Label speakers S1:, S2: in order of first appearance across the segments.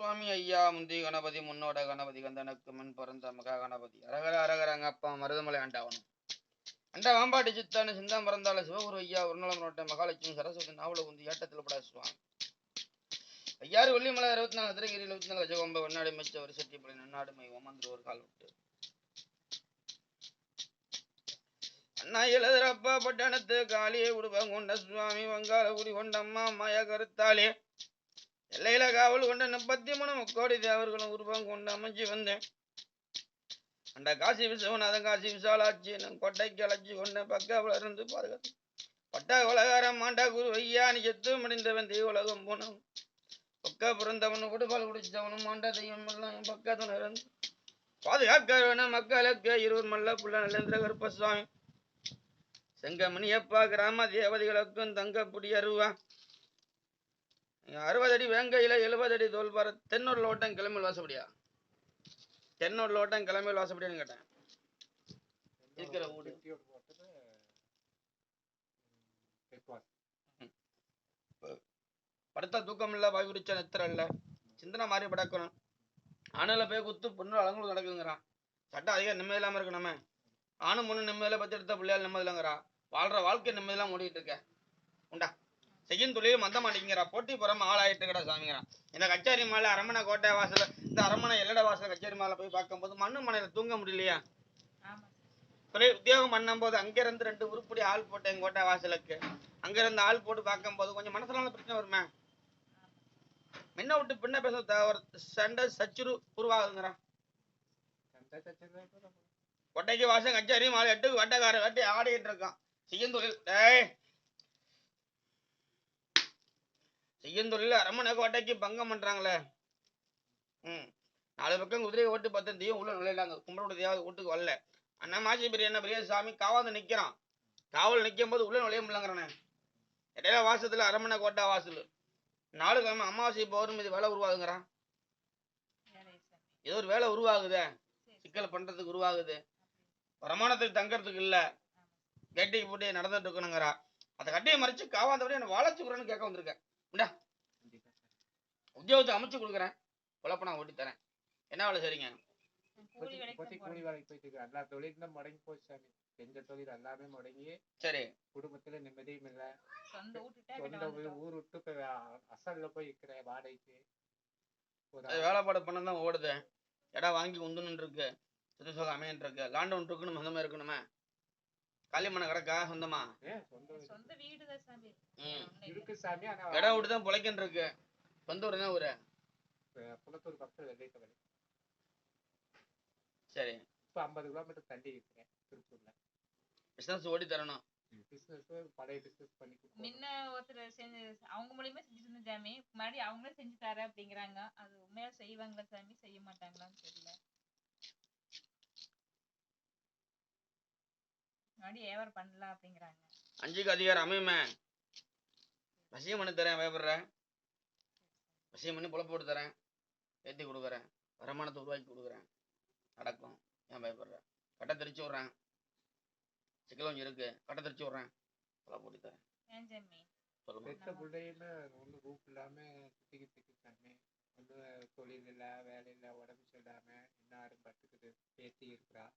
S1: சுவாமி ஐயா முந்தி கணபதி முன்னோட கணபதி கந்தனுக்கு முன் பிறந்த மகா கணபதி. அரகர அரகரங்க அப்பா மருதமலை ஆண்டாவணும் அண்ட வாம்பாட்டி சித்தான சிந்தம் பிறந்தால சிவகுரு ஐயா உருநலம் நோட்ட மகாலட்சுமி சரஸ்வதி நாவல குந்தி ஏட்டத்தில் படா சுவாமி. ஐயாறு வெள்ளிமலை இருபத்தி நாலு திருகிரி இருபத்தி நாலு கஜகொம்ப வெண்ணாடு மெச்ச ஒரு சட்டி பள்ளி நன்னாடு மை ஓமந்திர ஒரு கால் விட்டு அண்ணா எழுதுறப்பா பட்டணத்து காளியை உடுப்பம் சுவாமி வங்காள குடி கொண்ட அம்மா மாய கருத்தாலே எல்லையில காவல் கொண்ட முப்பத்தி முக்கோடி தேவர்களும் உருவம் கொண்டு அமைஞ்சு வந்தேன் அந்த காசி விஸ்வநாதன் காசி விசாலாட்சி நம் கொட்டைக்கு அழைச்சி கொண்ட பக்காவில் இருந்து பாதுகாத்து பட்ட உலகாரம் மாண்டா குரு ஐயா நீ செத்து முடிந்தவன் தெய்வ உலகம் போனவன். பக்க பிறந்தவன் குடுபால் குடிச்சவனும் மாண்டா தெய்வம் எல்லாம் என் பக்கத்துல இருந்து பாதுகாக்க வேணும் மக்களுக்கு இருவர் மல்ல புள்ள நலேந்திர கருப்பசாமி. செங்கமணியப்பா கிராம தேவதைகளுக்கும் தங்கப்புடி அருவா. அறுபது அடி வேங்கையில எழுபது அடி தோல்பார தென்னூர் லோட்டம் கிளம்பில் வாசப்படியா? தென்னூர் லோட்டம் கிளம்பில் வாசப்படியான்னு கேட்டேன். இருக்கிற வீடு.
S2: படுத்த
S1: படுத்தா தூக்கம் இல்லை வாய் நித்திரம் நெத்திர இல்ல. சிந்தனை மாறி படக்கணும். ஆணுல போய் குத்து பொண்ணு அலங்குள் நடக்குங்கிறான் சட்டம் அதிகம் நிம்மதி இல்லாமல் இருக்கு நம்ம. ஆணும் பொண்ணு நிம்மதியில பத்தி எடுத்த பிள்ளையால் நிம்மதி இல்லைங்கிறா வாழ்ற வாழ்க்கை நிம்மதியெல்லாம் ஓடிட்டு இருக்க. உண்டா? செய்யும் தொழில் மந்த மாட்டேங்கிறா போட்டி புறமா ஆளாயிட்டு இருக்கடா சாமிங்கிறான் இந்த கச்சேரி மாலை அரமனை கோட்டை வாசல் இந்த அரமனை எல்லட வாசல் கச்சேரி மாலை போய் பார்க்கும்போது மண்ணு மனையில தூங்க முடியலையா?
S3: ஆமா
S1: தொழில் உத்தியோகம் பண்ணும்போது அங்கிருந்து ரெண்டு உருப்படி ஆள் போட்டேன் கோட்டை வாசலுக்கு. அங்கிருந்து ஆள் போட்டு பார்க்கும்போது கொஞ்சம் மனசுல பிரச்சனை வருமே? முன்ன விட்டு பின்ன பேச ஒரு சண்டை சச்சுரு உருவாகுங்கிறான்
S2: கூட
S1: கொட்டைக்கு வாசம் கச்சேரி மாலை எட்டு வட்டக்கார கட்டி ஆடிட்டு இருக்கான். செய்யும் தொழில் டேய் செய்யும் தொழில் அரமனை கோட்டைக்கு பங்கம் பண்றாங்களே. ம். நாலு பக்கம் குதிரையை ஓட்டு பத்தத்தையும் உள்ள நுழையிலாங்க கும்பலோட தேவை வீட்டுக்கு வரல. அண்ணா மாசி பெரிய என்ன பெரிய சாமி காவாந்து நிக்கிறான். காவல் நிக்கும் போது உள்ள நுழைய முடியலங்கிறானே. இடையில வாசத்துல அரமனை கோட்டை வாசல். நாலு கிழமை அமாவாசை பௌர்ணமி வேலை உருவாகுங்கிறான் ஏதோ ஒரு வேலை உருவாகுதே. சிக்கல் பண்றதுக்கு உருவாகுது. வருமானத்துக்கு தங்கறதுக்கு இல்ல. கேட்டிக்கு போட்டு நடந்துட்டு இருக்கணுங்கிறா. அதை கட்டியை மறைச்சு காவாந்தபடி என்ன வாழச்சுக்குறேன்னு கேட்க வந்திருக்கேன்.
S2: சாமி.
S1: உத்தியோகத்தை அமைச்சு கொடுக்குறேன். குழப்பம் ஓட்டி தரேன். என்ன வேலை சரிங்க
S3: கூலி வேலைக்கு
S2: போயிட்டு இருக்கு எல்லா தொழிலும் முடங்கி போச்சு சாமி. செஞ்ச தொழில் எல்லாமே முடங்கி
S1: சரி.
S2: குடும்பத்துல நிம்மதியும் இல்ல.
S3: சொந்த
S2: ஊர் விட்டு இப்ப அசல்ல போய் வாடகைக்கு.
S1: வேலைப்பாடு பண்ண தான் ஓடுது. இடம் வாங்கி உந்துன்னு இருக்கு திருசோகம் அமையன் இருக்கு லாண்ட் ஒன்று சொந்தமா இருக்கணுமே. காளிமனை கிடக்கா சொந்தமா?
S2: சொந்த வீடு. இருக்கு சாமி ஆனா
S1: இடம் விட்டு தான் பிழைக்கன்னு இருக்கு சொந்த ஊர்? தான் ஊரு
S2: குளத்தூர் பக்கத்துல வெள்ளைக்கவலை
S1: சரி.
S2: இப்ப ஐம்பது கிலோமீட்டர் தள்ளி இருக்கிறேன் திருப்பூர்ல.
S1: பிசினஸ் ஓடி தரணும்.
S2: பிசினஸ் பழைய பிசினஸ் பண்ணி.
S3: முன்ன ஒருத்தர் செஞ்சு அவங்க மூலியமா இருந்த சாமி. மறுபடியும் அவங்களே செஞ்சு தரேன் அப்படிங்கிறாங்க. அது உண்மையா செய்வாங்களா சாமி செய்ய மாட்டாங்களான்னு தெரியல. மறுபடியும் வியாபாரம் பண்ணலாம் அப்படிங்கிறாங்க.
S1: அஞ்சுக்கு அதிகாரம் அமையுமே? வசியம் பண்ணி தரேன் பயப்படுறேன். வசியம் பண்ணி போட்டு தரேன். ஏற்றி கொடுக்குறேன். வருமானத்தை உருவாக்கி கொடுக்குறேன். நடக்கும் ஏன் பயப்படுறேன்? கட்டை திரிச்சு விட்றேன். சிக்கல் கொஞ்சம் இருக்கு. கட்டை திரிச்சு விட்றேன். போட்டு தரேன்.
S2: பெத்த பிள்ளையுமே ஒண்ணு ரூப் இல்லாம சுத்திக்கு திக்கிட்டாமே ஒண்ணு தொழில் இல்ல வேலை இல்ல உடம்பு சரியில்லாம இன்னாரும் பட்டுக்குது பேத்தி இருக்கிறா.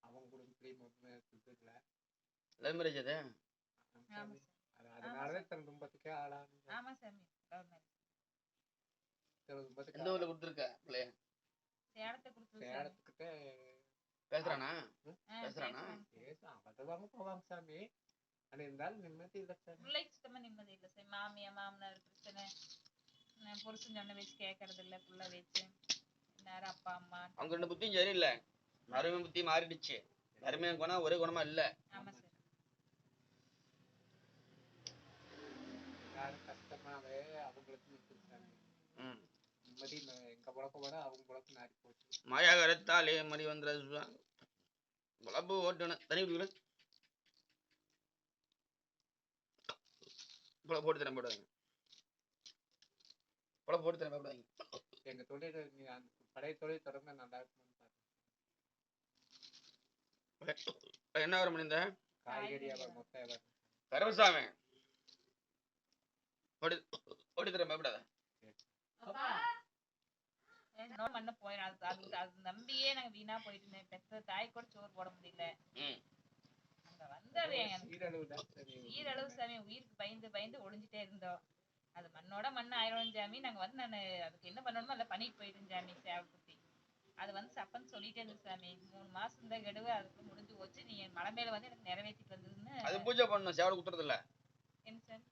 S2: அவன் குடும்பத்திலயும் இது இல்ல
S1: லவ் மேரேஜ் அது-
S2: அதனாலதான் தன் துன்பத்துக்கே ஆளானு.
S3: ஆமா சாமி love marriage.
S2: தன் துன்பத்துக்கு
S1: எந்த ஊரில் கொடுத்துருக்க பிள்ளைய?
S3: சேலத்தை கொடுத்துரு சாமி.
S2: சேலத்துக்கிட்ட
S1: பேசுறானா?
S3: ஆ,
S1: பேசுறானா?
S3: பேசுறாங்க.
S2: பேச அவதவாங்க போவாங்க சாமி. ஆனா இருந்தாலும் நிம்மதி இல்ல சாமி.
S3: பிள்ளைக்கு சுத்தமா நிம்மதி இல்ல சாமி. மாமியா மாமனார் பிரச்சனை. நான் புருஷன் சொன்ன வச்சு கேட்கறது இல்ல புள்ள வச்சு. நேரம் அப்பா அம்மா.
S1: அவங்க ரெண்டு புத்தியும் சரியில்லை. அருமை புத்தி மாறிடுச்சு. அருமையான குணம் ஒரே குணமா இல்ல.
S2: கஷ்டமாவே அவங்களுக்கு நிம்மதி. எங்க பழக்கம் வர அவங்க பழக்கம் நாடி போச்சு.
S1: மாயா கருத்தாலே மணி வந்துடுற குழம்பு ஓட்டணும். தனி குடிக்கல புல போட்டு தரேன் போடுவாங்க புல போட்டு போடுவாங்க
S2: எங்க தொழில் நீ அந்த பழைய தொழில் தொடர்ந்து நல்லா
S1: என்ன வர முடிந்த
S2: காய்கறி வியாபாரம் மொத்த வியாபாரம்.
S1: கருவசாமி ஓடி ஓடி பயப்படாத.
S3: அப்பா. என்னோட மண்ண போயிடும் அது அது அது நம்பியே நாங்க வீணா போயிட்டு இருந்தேன். பெத்த தாய் கூட சோறு போட முடியல. அங்க
S2: தான் சரி
S3: உயிரளவு சாமி உயிருக்கு பயந்து பயந்து ஒளிஞ்சிட்டே இருந்தோம். அது மண்ணோட மண்ணு ஆயிரும் சாமி நாங்க வந்து நான் அதுக்கு என்ன பண்ணணுமோ அதை பண்ணிட்டு போயிட்டேன் சாமி சேவை குத்தி அது வந்து சப்பன்னு சொல்லிட்டே இருந்தது சாமி. மூணு மாசம் இந்த கெடுவு அதுக்கு முடிஞ்சு போச்சு. நீ என் மலை மேல வந்து எனக்கு நிறைவேற்றிட்டு வந்ததுன்னு
S1: அது பூஜை பண்ணணும். சேவல் குத்துறது இல்ல
S3: என்ன சாமி?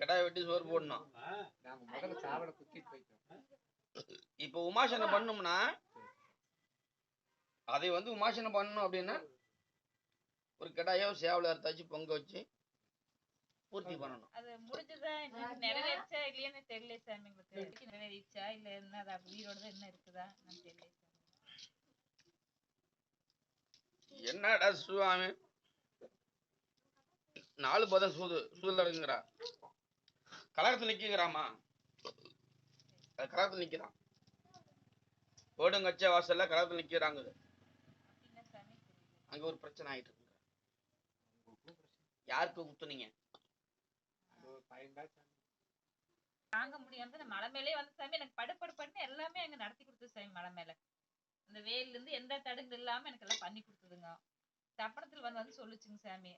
S1: கிடாய் வெட்டி சோறு போடணும். இப்போ உமாசனை பண்ணோம்னா அதை வந்து உமாசனை பண்ணணும் அப்படின்னா ஒரு கிடாயோ சேவலை அறுத்தாச்சு பொங்க வச்சு பூர்த்தி பண்ணணும்.
S3: அது முடிஞ்சதா? நிறைவேறிச்சா இல்லையான்னு தெரியல எங்களுக்கு நிறைவேறிச்சா இல்ல என்ன? அது உயிரோட என்ன இருக்குதா? நான் தெரியல
S1: என்னடா சுவாமி? நாலு பதம் சூது சூது நடக்குங்கிறா நிற்கிறாமா நிக்கிறாமா அது கலகத்துல நிக்கிறான் ஓடுங்கச்ச வாசல்ல கலகத்துல நிற்கிறாங்க
S3: அப்படின்னா சாமி
S1: அங்க ஒரு பிரச்சனை ஆயிட்டு
S2: இருக்கு.
S1: யாருக்கு குத்துனீங்க
S2: ஒரு
S3: தாங்க முடியாம நான் மலை மேலே வந்து சாமி எனக்கு படு எல்லாமே அங்க நடத்தி கொடுத்தது சாமி மலை மேல. அந்த வேல்ல இருந்து எந்த தடுங்கு இல்லாம எனக்கு எல்லாம் பண்ணி கொடுத்ததுங்க. சப்பனத்துல வந்து வந்து சொல்லுச்சுங்க சாமி.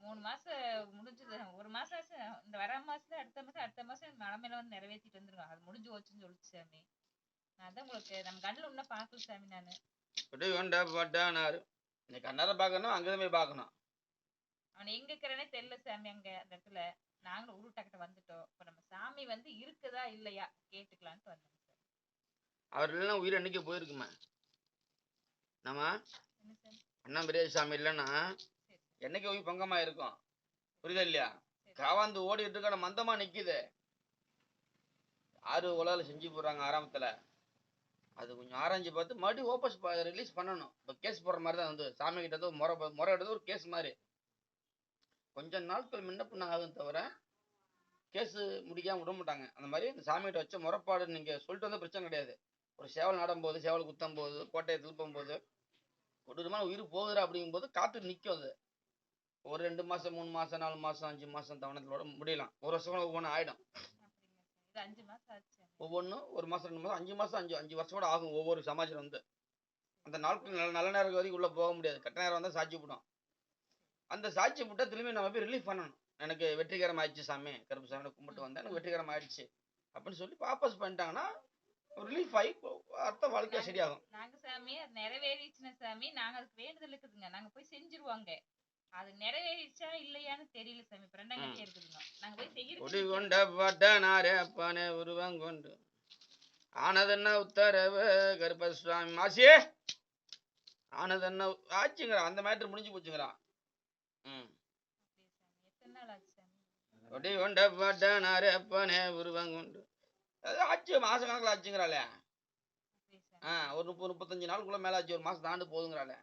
S3: மூணு மாசம் முடிஞ்சது. ஒரு மாசம் ஆச்சு. இந்த வர மாசத்துல அடுத்த மாசம் அடுத்த மாசம் மலை மேல வந்து நிறைவேற்றிட்டு வந்துருங்க அது முடிஞ்சு போச்சுன்னு சொல்லுச்சு சாமி. நான் தான் உங்களுக்கு நம்ம கண்ணுல இன்னும் பார்க்கல சாமி நானு.
S1: விட்டு வேண்டா பாட்டானாரு நீ கண்ணார பார்க்கணும் அங்கதான் போய் பார்க்கணும்.
S3: அவன் எங்க இருக்கிறனே தெரியல சாமி அங்க அந்த இடத்துல. நாங்களும் உருட்டக்கிட்ட வந்துட்டோம். இப்ப நம்ம சாமி வந்து இருக்குதா இல்லையா? கேட்டுக்கலான்ட்டு வந்தோம்
S1: அவர் இல்லைன்னா உயிர் என்னைக்கு போயிருக்குமே. நம்ம அண்ணா பெரிய சாமி இல்லைன்னா என்னைக்கு போய் பங்கமா இருக்கும்? புரியுதா இல்லையா?
S3: கவர்ந்து
S1: காவாந்து ஓடிட்டு இருக்க மந்தமா நிக்குது. ஆறு உலகில் செஞ்சு போடுறாங்க ஆரம்பத்துல? அது கொஞ்சம் ஆராய்ஞ்சு பார்த்து மறுபடியும் ஓபஸ் ரிலீஸ் பண்ணணும். இப்போ கேஸ் போடுற மாதிரி தான் வந்து சாமி கிட்ட வந்து முறை முறை எடுத்து ஒரு கேஸ் மாதிரி. கொஞ்ச நாட்கள் முன்ன பின்ன ஆகும் தவிர கேஸ் முடிக்காமல் விட மாட்டாங்க. அந்த மாதிரி இந்த சாமிகிட்ட வச்ச முறைப்பாடு நீங்க சொல்லிட்டு வந்த பிரச்சனை கிடையாது. ஒரு சேவல் நடும்போது சேவல் குத்தம் போது கோட்டையை திருப்பும் போது கொடூரமான உயிர் போகுதுடா அப்படிங்கும்போது காத்து நிற்கும் அது. ஒரு ரெண்டு மாசம் மூணு மாசம் நாலு மாசம் அஞ்சு மாசம் தவணத்திலோட முடியலாம். ஒரு வருஷம் கூட ஒவ்வொன்றும் ஆயிடும். ஒவ்வொன்றும் ஒரு மாசம் ரெண்டு மாசம் அஞ்சு மாசம் அஞ்சு அஞ்சு வருஷம் கூட ஆகும் ஒவ்வொரு சமாச்சாரம் வந்து. அந்த நாட்கள் நல்ல நல்ல நேரம் வரைக்கும் உள்ள போக முடியாது. கெட்ட நேரம் வந்தால் சாட்சி போடும். அந்த சாட்சி போட்டா திரும்பி நம்ம போய் ரிலீஃப் பண்ணணும். எனக்கு வெற்றிகரம் ஆயிடுச்சு சாமி. கருப்பு சாமி கும்பிட்டு வந்தேன். எனக்கு வெற்றிகரம் ஆயிடுச்சு. அப்படின்னு சொல்லி வாபஸ் பண்ணிட்டாங்கன்னா ரிலீஃப் ஆகி அடுத்த வாழ்க்கையா சரியாகும்.
S3: நாங்க சாமி அது நிறைவேறிச்சுன்னா சாமி நாங்க அதுக்கு வேண்டுதல் இருக்குதுங்க. நாங்க போய் செஞ்சிருவாங்க அது நிறைவேறிச்சா இல்லையான்னு தெரியல சாமி. இப்ப கட்டியா இருக்குதுங்க நாங்க போய் செய்யறது
S1: கொண்ட பட்டனாரே அப்பானே உருவங்கொண்டு ஆனதென்ன உத்தரவு கருப்ப சுவாமி மாசியே ஆனதென்ன ஆச்சுங்கிறா. அந்த மேட்ரு முடிஞ்சு போச்சுங்கிறான் ம். கொடி கொண்ட பட்டனாரே அப்பானே உருவங்கொண்டு அது ஆச்சு மாச கணக்கில் ஆச்சுங்கிறாளே. ஆ ஒரு முப்பது முப்பத்தஞ்சு நாளுக்குள்ள மேல ஆச்சு ஒரு மாசம் தாண்டு போதுங்கிறாளே.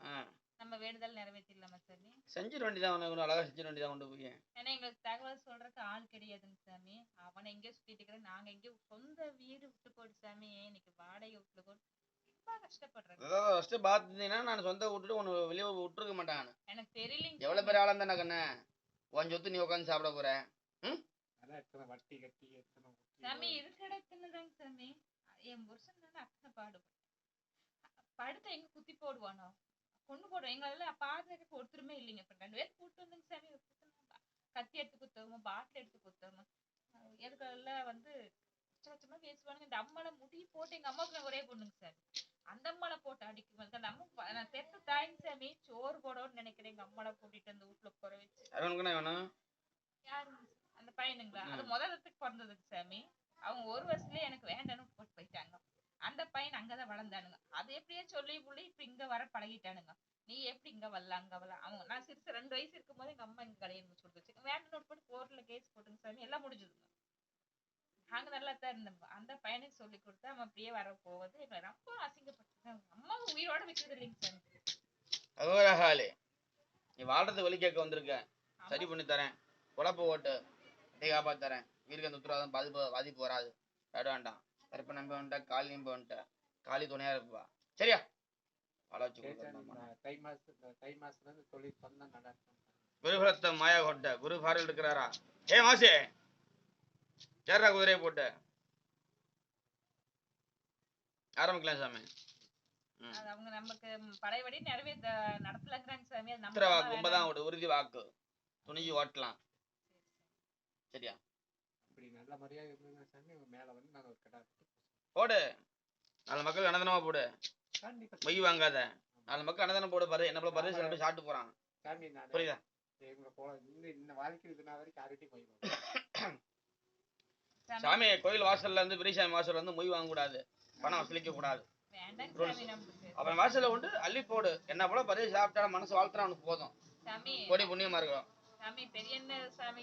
S1: ஆ.
S3: நம்ம வேண்டுதல் நிறைவேற்றிடலாமா சாமி
S1: செஞ்சிட வேண்டியதான் உனக்கு அழகா செஞ்சிட வேண்டியதான் கொண்டு போய்.
S3: ஏன்னா எங்களுக்கு தகவல் சொல்றதுக்கு ஆள் கிடையாதுங்க சாமி அவனை எங்கேயோ சுத்திட்டு இருக்கிறேன். நாங்க எங்கேயோ சொந்த வீடு விட்டு போயிட்டு சாமி இன்னைக்கு வாடகை விட்டு போட்டு
S1: அதாவது நான் சொந்த விட்டுட்டு உன்னை வெளியே விட்டுருக்க மாட்டேன்
S3: எனக்கு தெரியலைங்க
S1: எவ்வளோ பெரிய ஆளா இருந்தா கண்ணே உன் சொத்து நீ உட்காந்து சாப்பிட போற?
S2: வட்டி கட்டி வட்டி
S3: சாமி இருக்கிற இடத்துலதாங்க சாமி. என் புருஷன் தானே பாடுபடும் படுத்த எங்க குத்தி போடுவானோ? கொண்டு போடுவோம் எங்களெல்லாம் பாதுகாக்க ஒருத்தருமே இல்லைங்க. இப்ப ரெண்டு பேரும் கூட்டு வந்துங்க சாமி. கத்தி எடுத்து குத்தவங்க பாட்டில் எடுத்து குத்தவங்க எதுக்கெல்லாம் வந்து கச்ச கச்சமா பேசுவானுங்க. இந்த அம்மால முடி போட்டு எங்க அம்மாவுக்கு ஒரே பொண்ணுங்க சார் அந்த அம்மால போட்டு அடிக்கும் அந்த அம்மா நான் பெத்த தாய்ங்க சாமி. சோறு போடணும்னு நினைக்கிறேன். எங்க அம்மால கூட்டிட்டு அந்த வீட்டுல குறை வச்சு. யாருங்க அந்த பையனுங்களா? அது முதலத்துக்கு பிறந்ததுக்கு சாமி. அவங்க ஒரு வருஷத்துலயே எனக்கு வேண்டாம்னு போட்டு போயிட்டாங்க. அந்த பையன் அங்கதான் வளர்ந்தானுங்க. அது எப்படியே சொல்லி புள்ளி இப்ப இங்க வர பழகிட்டானுங்க. நீ எப்படி இங்க வரல அங்க வரல அவங்க நான் சிறுசு ரெண்டு வயசு இருக்கும் போது எங்க அம்மா இங்க கல்யாணம் சொல்லி வச்சு வேண்டாம் போட்டு கோர்ட்ல கேஸ் போட்டுங்க சாமி எல்லாம் முடிஞ்சதுங்க. நாங்க நல்லா தான் இருந்தோம். அந்த பையனுக்கு சொல்லி கொடுத்து அவன் அப்படியே வர போவது எங்களை ரொம்ப அசிங்கப்பட்டுட்டாங்க அம்மாவை உயிரோட விற்கிறது இல்லைங்க சாமி.
S1: அகோரஹாலி நீ வாழ்றது வழி கேட்க வந்திருக்க. சரி பண்ணி தரேன். குழப்ப ஓட்டு கட்டி காப்பாத்தி தரேன். வீருக்கு அந்த உத்தரவாதம் பாதிப்பு பாதிப்பு வராது. வேட வேண்டாம். கருப்பை நம்ப வந்துட்டேன் காளி நம்ப வந்துட்டேன் காளி துணையா இருப்பா. சரியா? குருகுலத்தை மாயா கொட்ட குரு பார்வையில் இருக்கிறாரா? ஏ மாசே! சேர்றா குதிரையை போட்டு? ஆரம்பிக்கலாம் சாமி.
S3: அது அவங்க நமக்கு ம், பழையபடி நிறைவேற்ற நடத்தலங்கிறாங்க சாமி. அது நம்ம
S1: உறுதி வாக்கு. துணிஞ்சு ஓட்டலாம். சரியா?
S2: அப்படி நல்ல முறையா இருந்ததுன்னா சாமி மேல வந்து நாங்க ஒரு கடை
S1: போடு. நாலு மக்கள் அன்னதானமா போடு. மொய் வாங்காத. நாலு மக்கள் அன்னதானம் போடு பாரு. என்ன போல பாரு? சில பேர் சாப்பிட்டு போறான். புரியுதா?
S2: இவங்க போல இந்த இந்த வாழ்க்கை இதுனா வரைக்கும் யார்கிட்டயும் போய் வாங்க.
S3: சாமி,
S1: கோயில் வாசல்ல இருந்து பெரியசாமி வாசல்ல இருந்து மொய் வாங்க கூடாது. பணம் வசூலிக்க கூடாது அப்புறம் வாசல்ல உண்டு அள்ளி போடு. என்ன போல பரிசு சாப்பிட்டா மனசு வாழ்த்துறா அவனுக்கு போதும்.
S3: சாமி.
S1: கோடி புண்ணியமா இருக்கும்
S3: சாமி பெரிய சாமி